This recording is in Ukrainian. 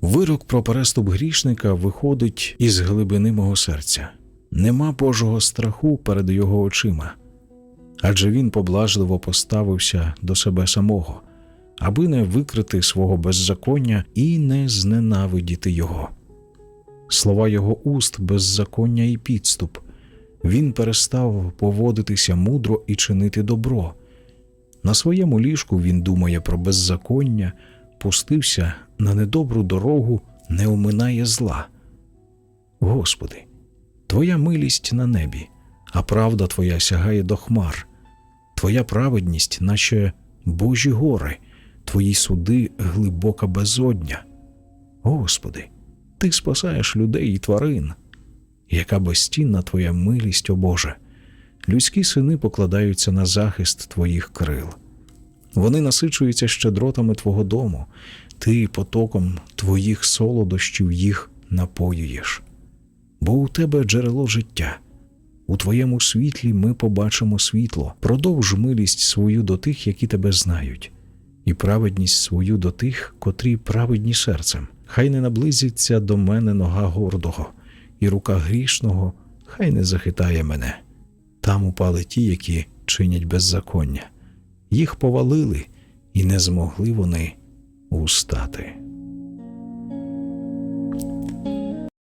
Вирок про переступ грішника виходить із глибини мого серця. Нема Божого страху перед його очима, адже він поблажливо поставився до себе самого, аби не викрити свого беззаконня і не зненавидіти його. Слова його уст беззаконня і підступ. Він перестав поводитися мудро і чинити добро. На своєму ліжку він думає про беззаконня, пустився на недобру дорогу, не оминає зла. Господи, Твоя милість на небі, а правда Твоя сягає до хмар, Твоя праведність, наче Божі гори, Твої суди глибока безодня. Господи, Ти спасаєш людей і тварин. Яка безцінна Твоя милість, о Боже! Людські сини покладаються на захист Твоїх крил. Вони насичуються щедротами Твого дому, Ти потоком Твоїх солодощів їх напоюєш. Бо у Тебе джерело життя. У Твоєму світлі ми побачимо світло, продовж милість свою до тих, які тебе знають, і праведність свою до тих, котрі праведні серцем. Хай не наблизиться до мене нога гордого, і рука грішного хай не захитає мене. Там упали ті, які чинять беззаконня. Їх повалили, і не змогли вони устати.